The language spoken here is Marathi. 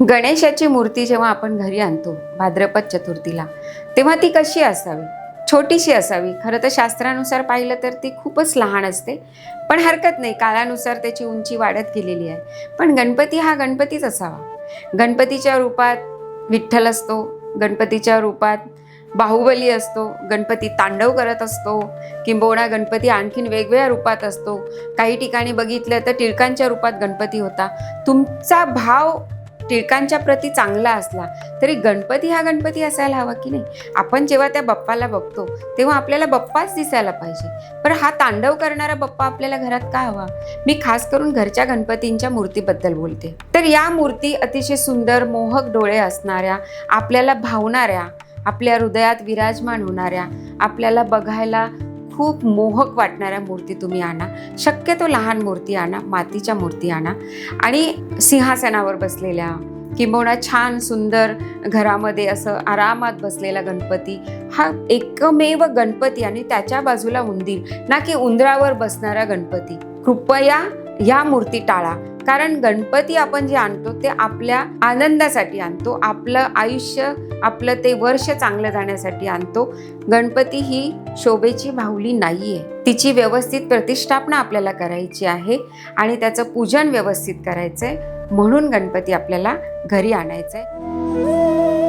गणेशाची मूर्ती जेव्हा आपण घरी आणतो भाद्रपद चतुर्थीला तेव्हा ती कशी असावी? छोटीशी असावी. खरं तर शास्त्रानुसार पाहिलं तर ती खूपच लहान असते. पण हरकत नाही. काळानुसार त्याची उंची वाढत गेलेली आहे. पण गणपती हा गणपतीच असावा. गणपतीच्या रूपात विठ्ठल असतो. गणपतीच्या रूपात बाहुबली असतो. गणपती तांडव करत असतो. किंबहुना गणपती आणखीन वेगवेगळ्या रूपात असतो. काही ठिकाणी बघितलं तर टिळकांच्या रूपात गणपती होता. तुमचा भाव टिळकांच्या प्रती चांगला असला तरी गणपती हा गणपती असायला हवा की नाही? आपण जेव्हा त्या बाप्पाला बघतो तेव्हा आपल्याला बाप्पाच दिसायला पाहिजे. पण हा तांडव करणारा बाप्पा आपल्याला घरात का हवा? मी खास करून घरच्या गणपतींच्या मूर्तीबद्दल बोलते. तर या मूर्ती अतिशय सुंदर मोहक डोळे असणाऱ्या आपल्याला भावणाऱ्या आपल्या हृदयात विराजमान होणाऱ्या आपल्याला बघायला खूप मोहक वाटणाऱ्या मूर्ती तुम्ही आणा. शक्यतो लहान मूर्ती आणा मातीच्या मूर्ती आणा. आणि सिंहासनावर बसलेल्या किंबहुना छान सुंदर घरामध्ये असं आरामात बसलेला गणपती हा एकमेव गणपती आणि त्याच्या बाजूला उंदीर ना की उंदरावर बसणारा गणपती. कृपया या मूर्ती टाळा. कारण गणपती आपण जे आणतो ते आपल्या आनंदासाठी आणतो आपलं आयुष्य आपलं ते वर्ष चांगलं जाण्यासाठी आणतो. गणपती ही शोभेची भावली नाही आहे तिची व्यवस्थित प्रतिष्ठापना आपल्याला करायची आहे आणि त्याचं पूजन व्यवस्थित करायचं आहे म्हणून गणपती आपल्याला घरी आणायचं आहे